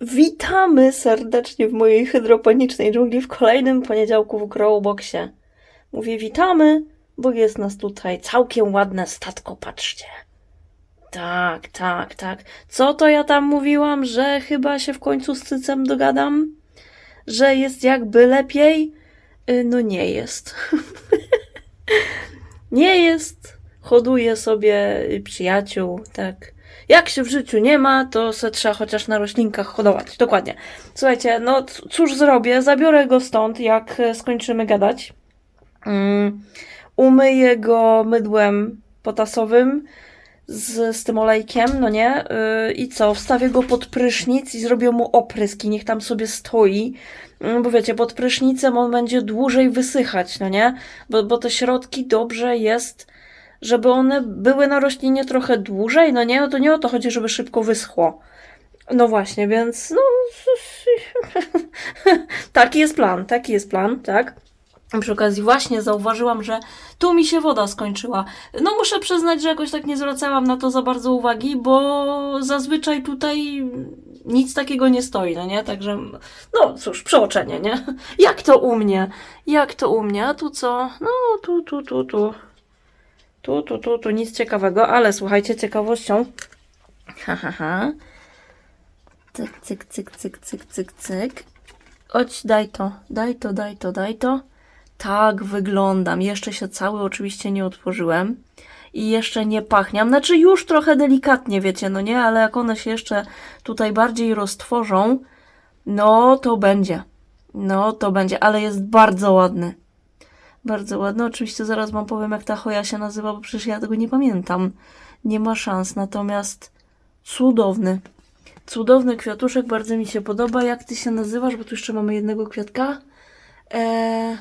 Witamy serdecznie w mojej hydroponicznej dżungli w kolejnym poniedziałku w Growboxie. Mówię witamy, bo jest nas tutaj całkiem ładne statko, patrzcie. Tak, tak, tak. Co to ja tam mówiłam, że chyba się w końcu z cycem dogadam? Że jest jakby lepiej? Y, No nie jest. nie jest. Hoduje sobie przyjaciół, tak. Jak się w życiu nie ma, to se trzeba chociaż na roślinkach hodować. Dokładnie. Słuchajcie, no cóż zrobię? Zabiorę go stąd, jak e, skończymy gadać. Mm, umyję go mydłem potasowym z, z tym olejkiem, no nie? Yy, I co? Wstawię go pod prysznic i zrobię mu opryski, niech tam sobie stoi. Mm, Bo wiecie, pod prysznicem on będzie dłużej wysychać, no nie? Bo, bo te środki dobrze jest żeby one były na roślinie trochę dłużej, no nie, no to nie o to chodzi, żeby szybko wyschło. No właśnie, więc no taki jest plan, taki jest plan, tak? Przy okazji właśnie zauważyłam, że tu mi się woda skończyła. No muszę przyznać, że jakoś tak nie zwracałam na to za bardzo uwagi, bo zazwyczaj tutaj nic takiego nie stoi, no nie? Także, no cóż, przeoczenie, nie? Jak to u mnie? Jak to u mnie? A tu co? No, tu, tu, tu, tu. Tu, tu, tu, tu nic ciekawego, ale słuchajcie, ciekawością. Ha, ha, ha. Cyk, cyk, cyk, cyk, cyk, cyk, cyk. Chodź, daj to, daj to, daj to, daj to. Tak wyglądam. Jeszcze się cały oczywiście nie otworzyłem. I jeszcze nie pachniam. Znaczy już trochę delikatnie, wiecie, no nie? Ale jak one się jeszcze tutaj bardziej roztworzą, no to będzie. No to będzie, ale jest bardzo ładny. Bardzo ładny. Oczywiście zaraz wam powiem, jak ta choja się nazywa, bo przecież ja tego nie pamiętam. Nie ma szans. Natomiast cudowny. Cudowny kwiatuszek, bardzo mi się podoba. Jak ty się nazywasz? Bo tu jeszcze mamy jednego kwiatka. Eee,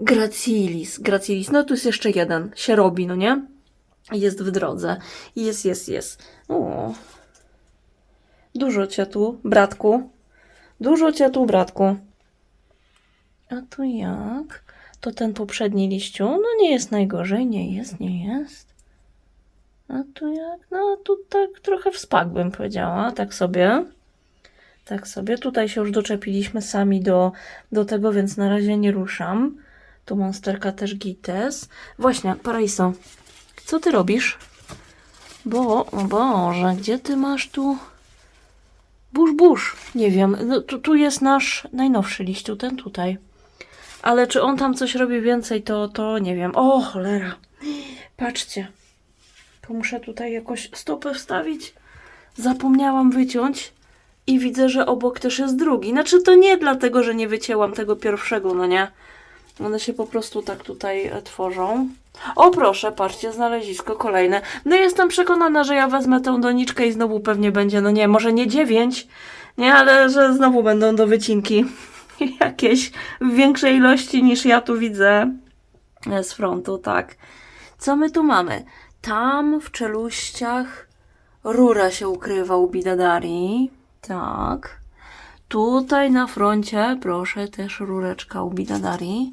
Gracilis. Gracilis. No tu jest jeszcze jeden. Się robi, no nie? Jest w drodze. Jest, jest, jest. O. Dużo cię tu, bratku. Dużo cię tu, bratku. A tu jak? To ten poprzedni liściu, no nie jest najgorzej, nie jest, nie jest. A tu jak? No tu tak trochę w spak bym powiedziała, tak sobie. Tak sobie. Tutaj się już doczepiliśmy sami do, do tego, więc na razie nie ruszam. Tu monsterka też gites. Właśnie, Paraiso, co ty robisz? Bo, o Boże, gdzie ty masz tu? Burz, burz. Nie wiem, no, tu, tu jest nasz najnowszy liściu, ten tutaj. Ale czy on tam coś robi więcej, to, to nie wiem. O, cholera. Patrzcie. To muszę tutaj jakoś stopę wstawić. Zapomniałam wyciąć. I widzę, że obok też jest drugi. Znaczy to nie dlatego, że nie wycięłam tego pierwszego, no nie. One się po prostu tak tutaj e, tworzą. O proszę, patrzcie, znalezisko kolejne. No jestem przekonana, że ja wezmę tę doniczkę i znowu pewnie będzie, no nie, może nie dziewięć, nie, ale że znowu będą do wycinki jakieś w większej ilości niż ja tu widzę e, z frontu, tak. Co my tu mamy? Tam w czeluściach rura się ukrywa u Bidadari. Tak. Tutaj na froncie, proszę, też rureczka u Bidadari.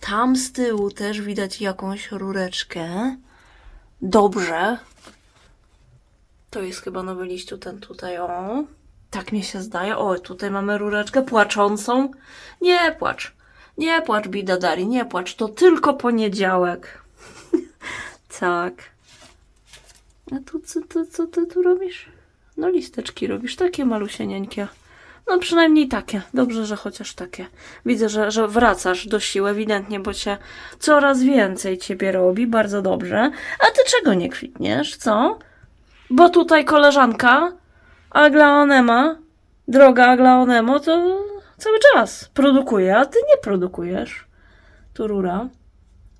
Tam z tyłu też widać jakąś rureczkę. Dobrze. To jest chyba nowy liściu ten tutaj, o. Tak mi się zdaje. O, tutaj mamy rureczkę płaczącą. Nie płacz. Nie płacz, Bidadari, nie płacz. To tylko poniedziałek. tak. A tu co, co, co ty tu robisz? No listeczki robisz, takie malusienieńkie. No przynajmniej takie. Dobrze, że chociaż takie. Widzę, że, że wracasz do sił ewidentnie, bo cię coraz więcej ciebie robi. Bardzo dobrze. A ty czego nie kwitniesz, co? Bo tutaj koleżanka Aglaonema, droga Aglaonemo, to cały czas produkuje, a ty nie produkujesz. Tu rura.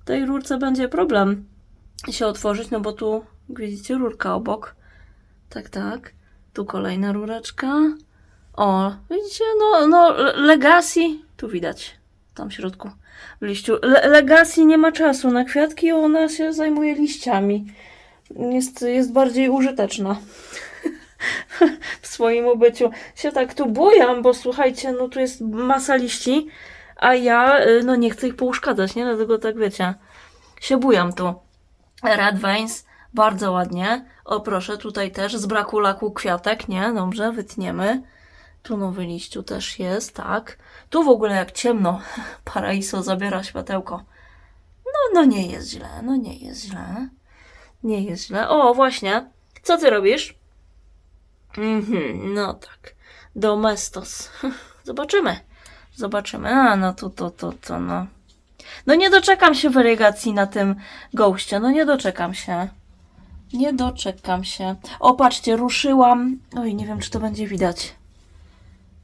W tej rurce będzie problem się otworzyć, no bo tu widzicie rurka obok. Tak, tak. Tu kolejna rureczka. O, widzicie, no, no, Legacy, tu widać, tam w środku, w liściu. Le nie ma czasu na kwiatki, ona się zajmuje liściami. Jest, jest bardziej użyteczna w swoim ubyciu. Się tak tu bujam, bo słuchajcie, no tu jest masa liści, a ja, y, no nie chcę ich pouszkadzać, nie? Dlatego tak wiecie, się bujam tu. Red Veins, bardzo ładnie. O proszę, tutaj też z braku laku kwiatek, nie? Dobrze, wytniemy. Tu nowy liściu też jest, tak. Tu w ogóle jak ciemno, paraiso zabiera światełko. No, no nie jest źle, no nie jest źle. Nie jest źle. O, właśnie. Co ty robisz? Mhm, no tak. Domestos. Zobaczymy. Zobaczymy. A, no to, to, to, to, no. No nie doczekam się werygacji na tym goście. No nie doczekam się. Nie doczekam się. O, patrzcie, ruszyłam. Oj, nie wiem, czy to będzie widać.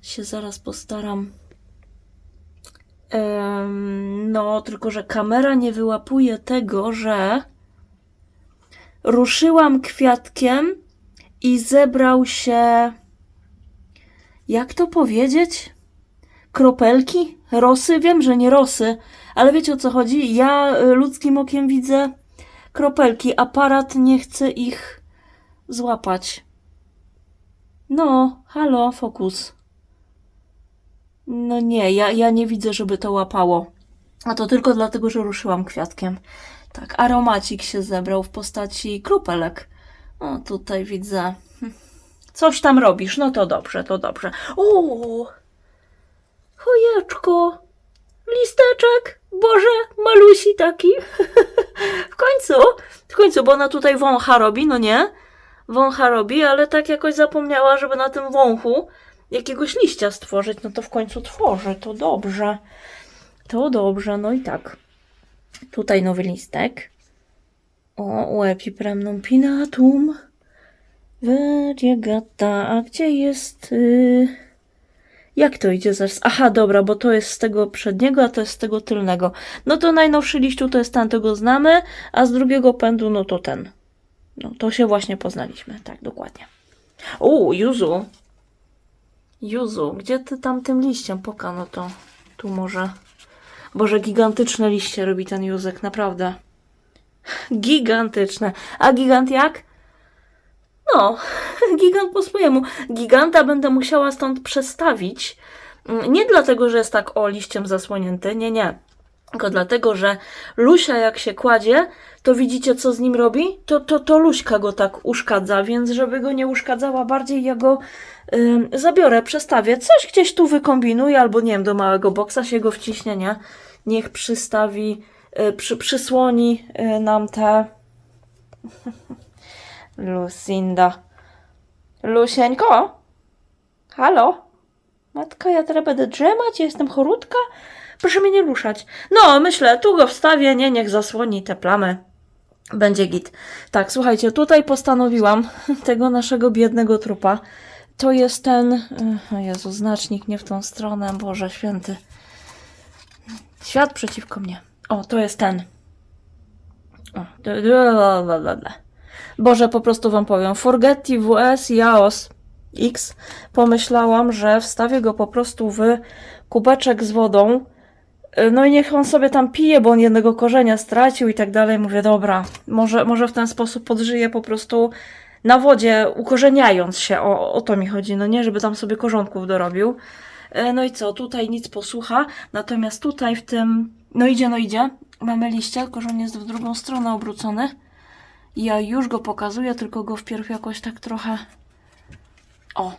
Się zaraz postaram. No, tylko że kamera nie wyłapuje tego, że ruszyłam kwiatkiem i zebrał się. Jak to powiedzieć? Kropelki? Rosy? Wiem, że nie rosy, ale wiecie o co chodzi? Ja y, ludzkim okiem widzę kropelki. Aparat nie chce ich złapać. No, halo, fokus. No nie, ja, ja nie widzę, żeby to łapało. A to tylko dlatego, że ruszyłam kwiatkiem. Tak, aromacik się zebrał w postaci kropelek. O, tutaj widzę. Coś tam robisz, no to dobrze, to dobrze. O, chojeczko, listeczek, Boże, malusi taki. w końcu, w końcu, bo ona tutaj wącha robi, no nie? Wącha robi, ale tak jakoś zapomniała, żeby na tym wąchu jakiegoś liścia stworzyć, no to w końcu tworzy, to dobrze. To dobrze, no i tak. Tutaj nowy listek. O, epipremnum pinatum. Variegata. A gdzie jest... y, Jak to idzie zaraz? Aha, dobra, bo to jest z tego przedniego, a to jest z tego tylnego. No to najnowszy liściu to jest ten, tego znamy, a z drugiego pędu no to ten. No, to się właśnie poznaliśmy, tak, dokładnie. O, Juzu. Juzu, gdzie ty tam tym liściem? Poka, no to tu może... Boże, gigantyczne liście robi ten Józek, naprawdę. Gigantyczne. A gigant jak? No, gigant po swojemu. Giganta będę musiała stąd przestawić. Mm, Nie dlatego, że jest tak o liściem zasłonięty, nie, nie. Tylko dlatego, że Lusia jak się kładzie, to widzicie co z nim robi? To, to, to Luśka go tak uszkadza, więc żeby go nie uszkadzała bardziej, ja go zabiorę, przestawię. Coś gdzieś tu wykombinuję, albo nie wiem, do małego boksa się go wciśnie, nie? Niech przystawi, przy, przysłoni y, nam te... Lucinda. Lusieńko? Halo? Matka, ja teraz będę drzemać, ja jestem chorutka? Proszę mnie nie ruszać. No, myślę, tu go wstawię, nie, niech zasłoni te plamy. Będzie git. Tak, słuchajcie, tutaj postanowiłam tego naszego biednego trupa. To jest ten... O Jezu, znacznik nie w tą stronę, Boże Święty. Świat przeciwko mnie. O, to jest ten. O. Boże, po prostu wam powiem. Forgetti WS Jaos X. Pomyślałam, że wstawię go po prostu w kubeczek z wodą. Y, No i niech on sobie tam pije, bo on jednego korzenia stracił i tak dalej. Mówię, dobra, może, może w ten sposób podżyje po prostu na wodzie, ukorzeniając się. O, o to mi chodzi, no nie, żeby tam sobie korzonków dorobił. E, No i co, tutaj nic posłucha, natomiast tutaj w tym, no idzie, no idzie, mamy liście, tylko że on jest w drugą stronę obrócony. Ja już go pokazuję, tylko go wpierw jakoś tak trochę... O.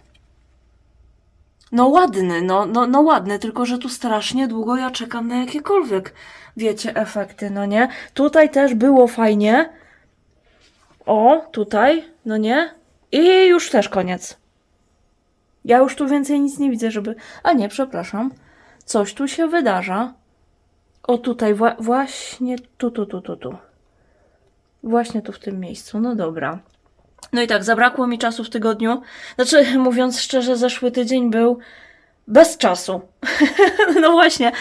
No ładny, no, no, no ładny, tylko że tu strasznie długo ja czekam na jakiekolwiek, wiecie, efekty, no nie? Tutaj też było fajnie. O, tutaj, no nie? I już też koniec. Ja już tu więcej nic nie widzę, żeby... A nie, przepraszam. Coś tu się wydarza. O, tutaj, wła- właśnie tu, tu, tu, tu, tu. Właśnie tu w tym miejscu. No dobra. No i tak, zabrakło mi czasu w tygodniu. Znaczy, mówiąc szczerze, zeszły tydzień był bez czasu. no właśnie,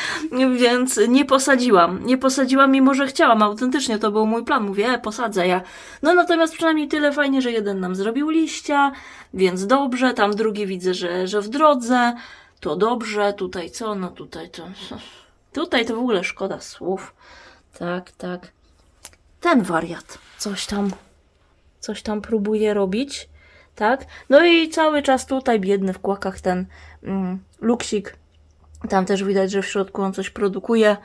więc nie posadziłam. Nie posadziłam, mimo że chciałam. Autentycznie to był mój plan. Mówię, e, posadzę ja. No natomiast przynajmniej tyle fajnie, że jeden nam zrobił liścia, więc dobrze. Tam drugi widzę, że, że w drodze. To dobrze. Tutaj co? No tutaj to... Tutaj to w ogóle szkoda słów. Tak, tak. Ten wariat coś tam coś tam próbuje robić, tak? No i cały czas tutaj biedny w kłakach ten mm, luksik. Tam też widać, że w środku on coś produkuje.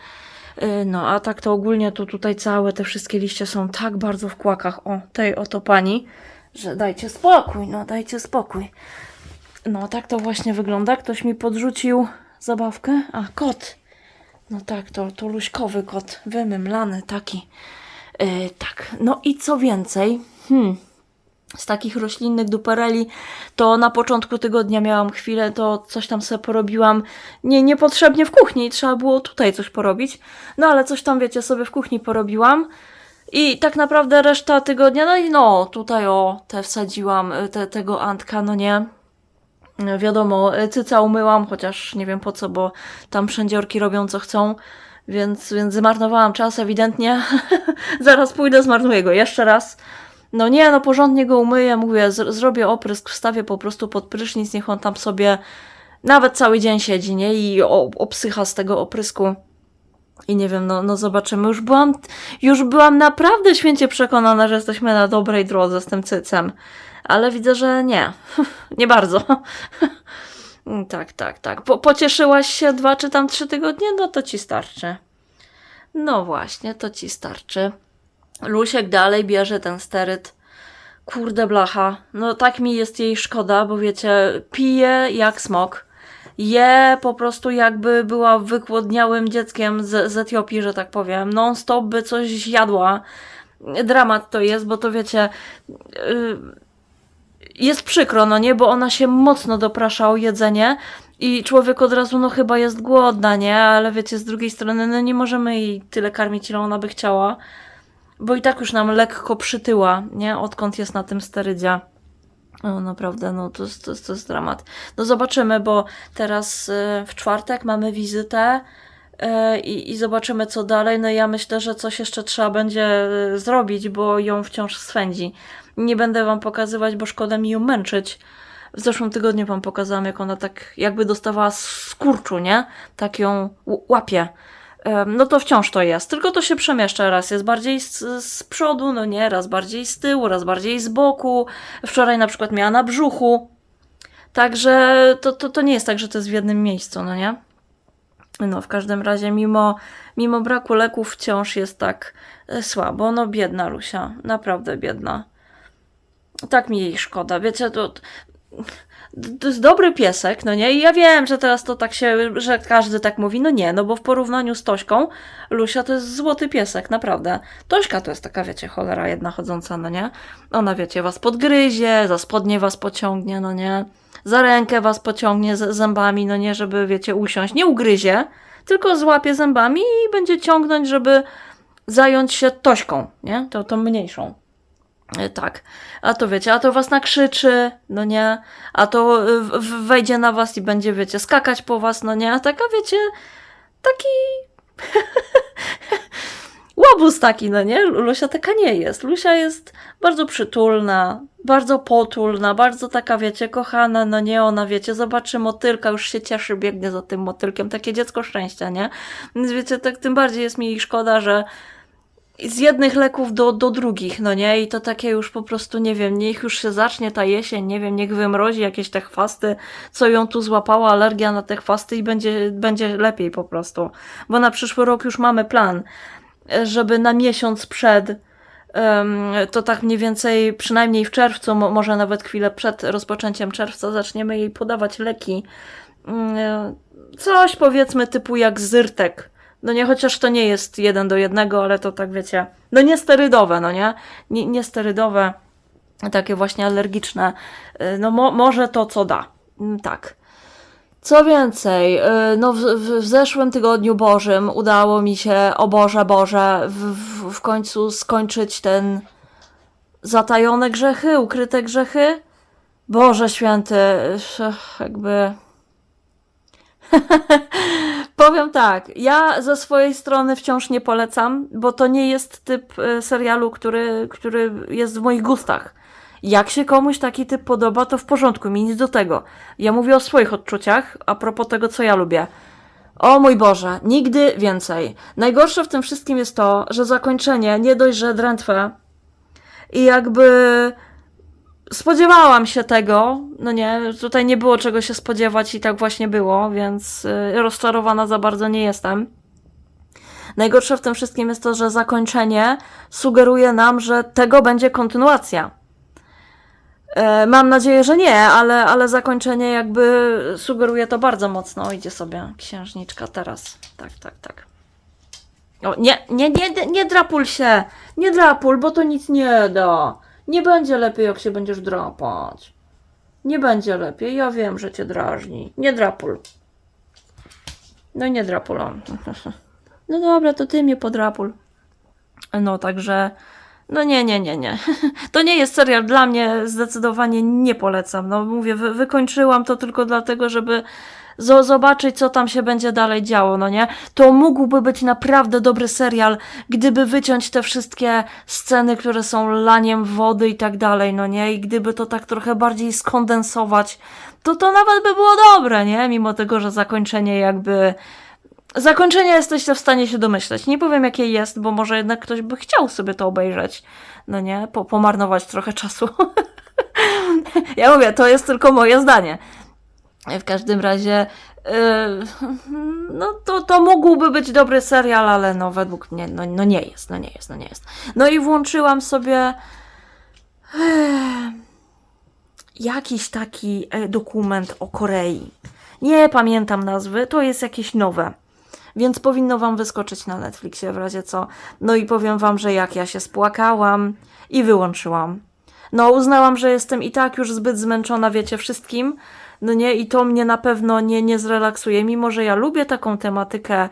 Yy, No, a tak to ogólnie to tutaj całe te wszystkie liście są tak bardzo w kłakach o tej oto pani, że dajcie spokój, no dajcie spokój. No, tak to właśnie wygląda. Ktoś mi podrzucił zabawkę. A, kot. No tak, to, to luśkowy kot. Wymymlany taki. Yy, tak, no i co więcej? Hmm. Z takich roślinnych dupereli, to na początku tygodnia miałam chwilę, to coś tam sobie porobiłam. Nie, niepotrzebnie w kuchni, trzeba było tutaj coś porobić. No ale coś tam, wiecie, sobie w kuchni porobiłam. I tak naprawdę reszta tygodnia, no i no, tutaj o, te wsadziłam, y, te, tego Antka, no nie. Wiadomo, cyca umyłam, chociaż nie wiem po co, bo tam wszędziorki robią co chcą, więc, więc zmarnowałam czas ewidentnie. Zaraz pójdę, zmarnuję go jeszcze raz. No nie, no porządnie go umyję, mówię, zrobię oprysk, wstawię po prostu pod prysznic, niech on tam sobie nawet cały dzień siedzi, nie? I obsycha z tego oprysku. I nie wiem, no, no zobaczymy. Już byłam, już byłam naprawdę święcie przekonana, że jesteśmy na dobrej drodze z tym cycem. Ale widzę, że nie. nie bardzo. tak, tak, tak. Po, pocieszyłaś się dwa czy tam trzy tygodnie? No to ci starczy. No właśnie, to ci starczy. Lusiek dalej bierze ten steryt. Kurde blacha. No tak mi jest jej szkoda, bo wiecie, pije jak smok. Je po prostu jakby była wykłodniałym dzieckiem z, z Etiopii, że tak powiem. Non stop by coś jadła. Dramat to jest, bo to wiecie. Yy, jest przykro, no nie, bo ona się mocno doprasza o jedzenie i człowiek od razu, no chyba jest głodna, nie? Ale wiecie, z drugiej strony, no nie możemy jej tyle karmić, ile ona by chciała, bo i tak już nam lekko przytyła, nie? Odkąd jest na tym sterydzie. No naprawdę, no to to, to jest dramat. No zobaczymy, bo teraz y, w czwartek mamy wizytę y, i, i zobaczymy co dalej. No ja myślę, że coś jeszcze trzeba będzie y, zrobić, bo ją wciąż swędzi. Nie będę wam pokazywać, bo szkoda mi ją męczyć. W zeszłym tygodniu wam pokazałam, jak ona tak jakby dostawała skurczu, nie? Tak ją łapie. No to wciąż to jest, tylko to się przemieszcza. Raz jest bardziej z, z przodu, no nie, raz bardziej z tyłu, raz bardziej z boku. Wczoraj na przykład miała na brzuchu. Także to, to, to nie jest tak, że to jest w jednym miejscu, no nie? No, w każdym razie, mimo, mimo braku leków, wciąż jest tak e, słabo. No, biedna Lusia, naprawdę biedna. Tak mi jej szkoda. Wiecie, to, to jest dobry piesek, no nie? I ja wiem, że teraz to tak się, że każdy tak mówi. No nie, no bo w porównaniu z Tośką, Lusia to jest złoty piesek, naprawdę. Tośka to jest taka, wiecie, cholera jedna chodząca, no nie? Ona, wiecie, was podgryzie, za spodnie was pociągnie, no nie? Za rękę was pociągnie z zębami, no nie, żeby, wiecie, usiąść. Nie ugryzie, tylko złapie zębami i będzie ciągnąć, żeby zająć się Tośką, nie? To, tą mniejszą. E, Tak. A to wiecie, a to was nakrzyczy, no nie? A to w- wejdzie na was i będzie, wiecie, skakać po was, no nie? A taka, wiecie, taki... Łobuz taki, no nie? Lusia taka nie jest. Lusia jest bardzo przytulna, bardzo potulna, bardzo taka, wiecie, kochana, no nie? Ona, wiecie, zobaczy motylka, już się cieszy, biegnie za tym motylkiem. Takie dziecko szczęścia, nie? Więc wiecie, tak tym bardziej jest mi szkoda, że z jednych leków do, do drugich, no nie? I to takie już po prostu, nie wiem, niech już się zacznie ta jesień, nie wiem, niech wymrozi jakieś te chwasty, co ją tu złapała, alergia na te chwasty i będzie, będzie lepiej po prostu. Bo na przyszły rok już mamy plan, żeby na miesiąc przed, to tak mniej więcej, przynajmniej w czerwcu, mo- może nawet chwilę przed rozpoczęciem czerwca, zaczniemy jej podawać leki. Mm, e, Coś powiedzmy typu jak zyrtek. No nie, chociaż to nie jest jeden do jednego, ale to tak wiecie. No nie sterydowe, no nie? Nie, nie sterydowe, takie właśnie alergiczne. Y, No mo, może to co da. Mm, Tak. Co więcej, y, no w, w, zeszłym tygodniu Bożym udało mi się, o Boże, Boże, w, w, końcu skończyć ten zatajone grzechy, ukryte grzechy. Boże święty, jakby... Powiem tak, ja ze swojej strony wciąż nie polecam, bo to nie jest typ e, serialu, który, który jest w moich gustach. Jak się komuś taki typ podoba, to w porządku, mi nic do tego. Ja mówię o swoich odczuciach, a propos tego, co ja lubię. O mój Boże, nigdy więcej. Najgorsze w tym wszystkim jest to, że zakończenie nie dość, że drętwe i jakby spodziewałam się tego, no nie, tutaj nie było czego się spodziewać i tak właśnie było, więc y, rozczarowana za bardzo nie jestem. Najgorsze w tym wszystkim jest to, że zakończenie sugeruje nam, że tego będzie kontynuacja. E, mam nadzieję, że nie, ale, ale zakończenie jakby sugeruje to bardzo mocno. Idzie sobie księżniczka teraz. Tak, tak, tak. O, nie, nie, nie, nie drapul się! Nie drapul, bo to nic nie da. Nie będzie lepiej, jak się będziesz drapać. Nie będzie lepiej, ja wiem, że cię drażni. Nie drapul. No nie drapul. o. No dobra, to ty mnie podrapul. No także, no nie, nie, nie, nie. To nie jest serial dla mnie, zdecydowanie nie polecam. No mówię, wy, wykończyłam to tylko dlatego, żeby zobaczyć, co tam się będzie dalej działo, no nie? To mógłby być naprawdę dobry serial, gdyby wyciąć te wszystkie sceny, które są laniem wody i tak dalej, no nie? I gdyby to tak trochę bardziej skondensować, to to nawet by było dobre, nie? Mimo tego, że zakończenie jakby... Zakończenie jesteście w stanie się domyśleć. Nie powiem, jakie jest, bo może jednak ktoś by chciał sobie to obejrzeć. No nie? Po, pomarnować trochę czasu. ja mówię, to jest tylko moje zdanie. W każdym razie, yy, no to, to mógłby być dobry serial, ale no według mnie, no, no nie jest, no nie jest, no nie jest. No i włączyłam sobie jakiś taki e, dokument o Korei. Nie pamiętam nazwy, to jest jakieś nowe. Więc powinno wam wyskoczyć na Netflixie w razie co. No i powiem wam, że jak ja się spłakałam i wyłączyłam. No uznałam, że jestem i tak już zbyt zmęczona, wiecie, wszystkim. No nie, i to mnie na pewno nie, nie zrelaksuje, mimo że ja lubię taką tematykę,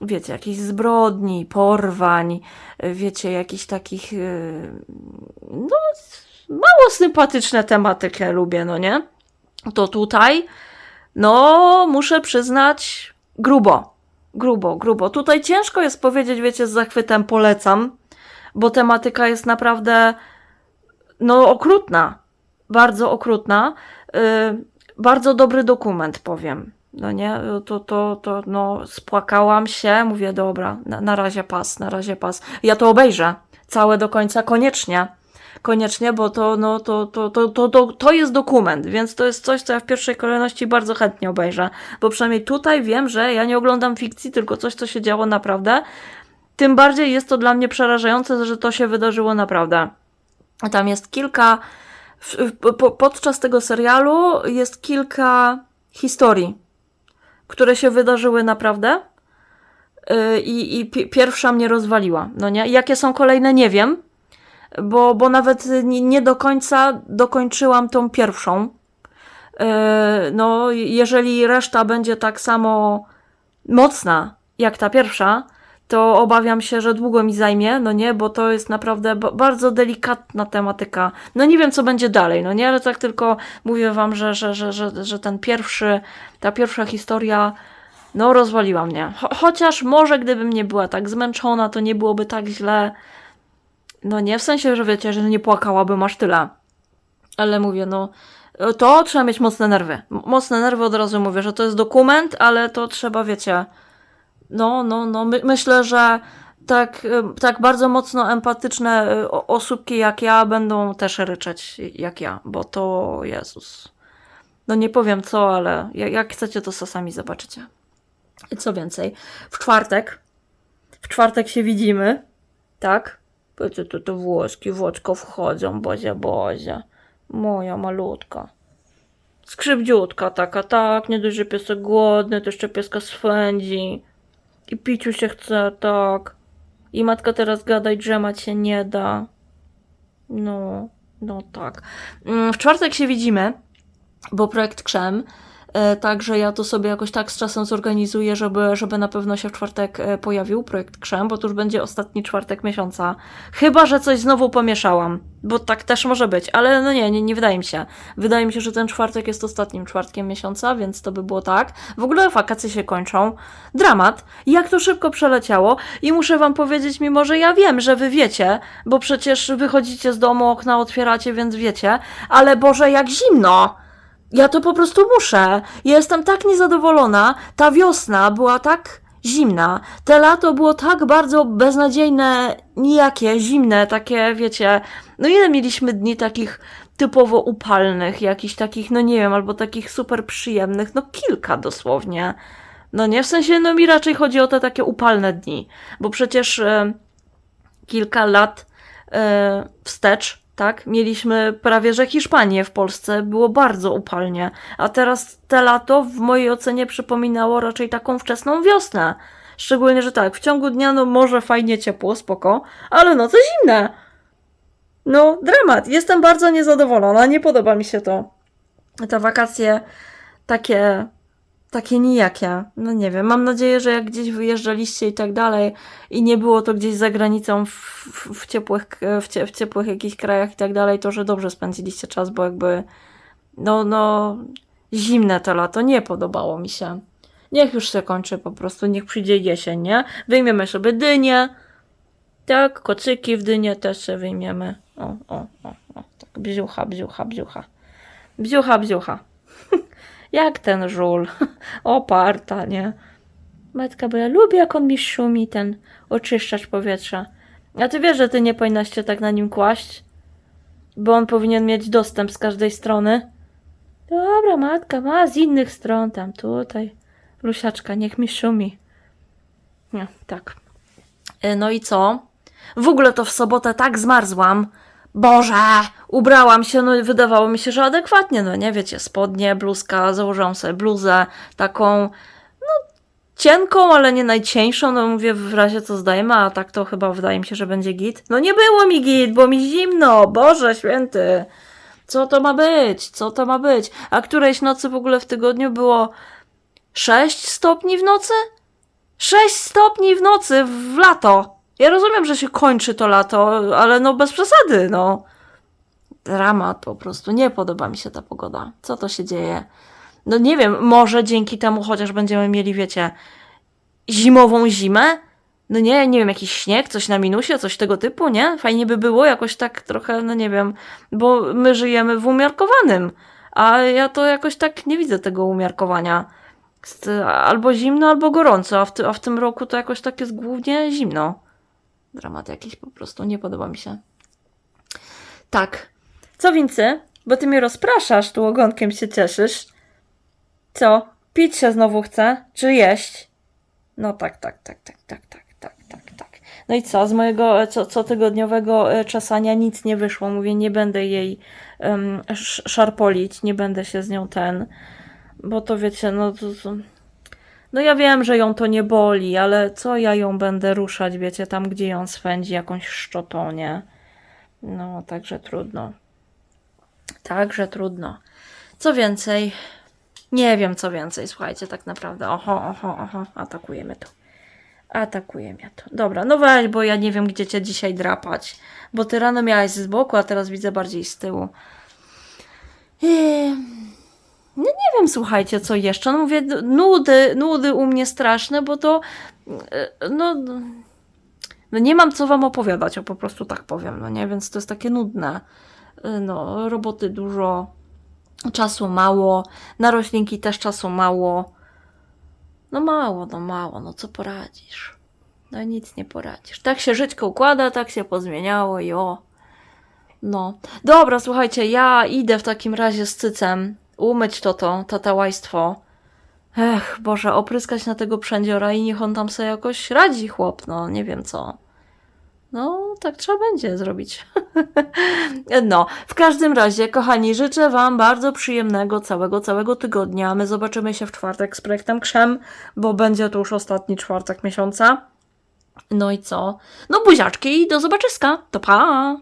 wiecie, jakichś zbrodni, porwań, wiecie, jakichś takich, yy, no, mało sympatyczne tematykę lubię, no nie? To tutaj, no, muszę przyznać, grubo, grubo, grubo. Tutaj ciężko jest powiedzieć, wiecie, z zachwytem polecam, bo tematyka jest naprawdę, no, okrutna, bardzo okrutna. Yy, bardzo dobry dokument, powiem. No nie, to, to, to, no, spłakałam się, mówię, dobra, na, na razie pas, na razie pas. Ja to obejrzę, całe do końca, koniecznie. Koniecznie, bo to, no, to, to, to, to, to jest dokument, więc to jest coś, co ja w pierwszej kolejności bardzo chętnie obejrzę. Bo przynajmniej tutaj wiem, że ja nie oglądam fikcji, tylko coś, co się działo naprawdę. Tym bardziej jest to dla mnie przerażające, że to się wydarzyło naprawdę. Tam jest kilka podczas tego serialu jest kilka historii, które się wydarzyły naprawdę. Yy, I, i pi- pierwsza mnie rozwaliła. No nie? Jakie są kolejne, nie wiem, bo, bo nawet nie, do końca dokończyłam tą pierwszą. Yy, no, jeżeli reszta będzie tak samo mocna jak ta pierwsza, to obawiam się, że długo mi zajmie, no nie, bo to jest naprawdę ba- bardzo delikatna tematyka. No nie wiem, co będzie dalej, no nie, ale tak tylko mówię wam, że, że, że, że, że ten pierwszy, ta pierwsza historia, no rozwaliła mnie. Cho- chociaż może gdybym nie była tak zmęczona, to nie byłoby tak źle. No nie, w sensie, że wiecie, że nie płakałabym aż tyle. Ale mówię, no to trzeba mieć mocne nerwy. Mocne nerwy od razu mówię, że to jest dokument, ale to trzeba, wiecie, no, no, no, my, myślę, że tak, tak bardzo mocno empatyczne o- osóbki jak ja będą też ryczeć jak ja, bo to Jezus. No nie powiem co, ale jak, jak chcecie, to sami zobaczycie. I co więcej, w czwartek, w czwartek się widzimy, tak? Co to, to włoski w oczko wchodzą, bozie, bozie. Moja malutka. Skrzywdziutka taka, tak, nie dość, że piesek głodny, to jeszcze pieska swędzi. I piciu się chce, tak. I matka teraz gada i drzemać się nie da. No, no tak. Mm, W czwartek się widzimy, bo projekt Krzem. E, Także ja to sobie jakoś tak z czasem zorganizuję, żeby, żeby na pewno się w czwartek e, pojawił projekt Krzem, bo to już będzie ostatni czwartek miesiąca. Chyba, że coś znowu pomieszałam, bo tak też może być, ale no nie, nie, nie wydaje mi się. Wydaje mi się, że ten czwartek jest ostatnim czwartkiem miesiąca, więc to by było tak. W ogóle wakacje się kończą. Dramat. Jak to szybko przeleciało. I muszę wam powiedzieć, mimo że ja wiem, że wy wiecie, bo przecież wychodzicie z domu, okna otwieracie, więc wiecie, ale Boże, jak zimno! Ja to po prostu muszę. Ja jestem tak niezadowolona. Ta wiosna była tak zimna. Te lato było tak bardzo beznadziejne, nijakie, zimne, takie, wiecie. No ile mieliśmy dni takich typowo upalnych, jakichś takich, no nie wiem, albo takich super przyjemnych, no kilka dosłownie. No nie, w sensie, no mi raczej chodzi o te takie upalne dni, bo przecież e, kilka lat e, wstecz tak? Mieliśmy prawie że Hiszpanię w Polsce, było bardzo upalnie, a teraz te lato w mojej ocenie przypominało raczej taką wczesną wiosnę. Szczególnie, że tak, w ciągu dnia no może fajnie ciepło, spoko, ale noce zimne. No, dramat. Jestem bardzo niezadowolona, nie podoba mi się to. Te wakacje takie, takie nijakie. No nie wiem, mam nadzieję, że jak gdzieś wyjeżdżaliście i tak dalej i nie było to gdzieś za granicą w, w, w ciepłych, w, cie, w ciepłych jakichś krajach i tak dalej, to że dobrze spędziliście czas, bo jakby no, no, zimne to lato nie podobało mi się. Niech już się kończy po prostu, niech przyjdzie jesień, nie? Wyjmiemy sobie dynię, tak, kocyki w dynię też sobie wyjmiemy. O, o, o, o, tak, bziucha, bziucha, bziucha. Bziucha, bziucha. Jak ten żul. Oparta, nie? Matka, bo ja lubię, jak on mi szumi, ten oczyszczacz powietrza. A ty wiesz, że ty nie powinnaś się tak na nim kłaść? Bo on powinien mieć dostęp z każdej strony. Dobra, matka, ma z innych stron tam, tutaj. Lusiaczka, niech mi szumi. Nie, tak. E, No i co? W ogóle to w sobotę tak zmarzłam. Boże, ubrałam się, no wydawało mi się, że adekwatnie, no nie wiecie, spodnie, bluzka, założyłam sobie bluzę taką, no cienką, ale nie najcieńszą, no mówię w razie co zdajemy, a tak to chyba wydaje mi się, że będzie git. No nie było mi git, bo mi zimno, Boże święty. Co to ma być? Co to ma być? A którejś nocy w ogóle w tygodniu było 6 stopni w nocy? 6 stopni w nocy w lato. Ja rozumiem, że się kończy to lato, ale no bez przesady, no. Dramat po prostu. Nie podoba mi się ta pogoda. Co to się dzieje? No nie wiem, może dzięki temu chociaż będziemy mieli, wiecie, zimową zimę? No nie, nie wiem, jakiś śnieg, coś na minusie, coś tego typu, nie? Fajnie by było jakoś tak trochę, no nie wiem, bo my żyjemy w umiarkowanym, a ja to jakoś tak nie widzę tego umiarkowania. Albo zimno, albo gorąco, a w, ty, a w tym roku to jakoś tak jest głównie zimno. Dramat jakiś po prostu, nie podoba mi się. Tak. Co Wincy? Bo ty mnie rozpraszasz, tu ogonkiem się cieszysz. Co? Pić się znowu chce? Czy jeść? No tak, tak, tak, tak, tak, tak, tak, tak, tak. No i co? Z mojego e, co, cotygodniowego e, czasania nic nie wyszło. Mówię, nie będę jej um, szarpolić, nie będę się z nią ten, bo to wiecie, no to, to, no ja wiem, że ją to nie boli, ale co ja ją będę ruszać, wiecie, tam gdzie ją swędzi jakąś szczotą, nie? No, także trudno. Także trudno. Co więcej, nie wiem co więcej, słuchajcie, tak naprawdę. Oho, oho, oho, atakuje mnie to. Atakuje mnie to. Dobra, no weź, bo ja nie wiem, gdzie cię dzisiaj drapać. Bo ty rano miałaś z boku, a teraz widzę bardziej z tyłu. Eee, no nie wiem, słuchajcie, co jeszcze. No mówię, nudy, nudy u mnie straszne, bo to e, no, no nie mam co wam opowiadać, o po prostu tak powiem, no nie, więc to jest takie nudne. E, No, roboty dużo, czasu mało, na roślinki też czasu mało. No mało, no mało, no co poradzisz? No nic nie poradzisz. Tak się żyćko układa, tak się pozmieniało i o. No. Dobra, słuchajcie, ja idę w takim razie z cycem umyć to to, tatałajstwo. Ech, Boże, opryskać na tego przędziora i niech on tam sobie jakoś radzi, chłop, no, nie wiem co. No, tak trzeba będzie zrobić. no, w każdym razie, kochani, życzę Wam bardzo przyjemnego całego, całego tygodnia. My zobaczymy się w czwartek z projektem Krzem, bo będzie to już ostatni czwartek miesiąca. No i co? No buziaczki, do zobaczyska. To pa!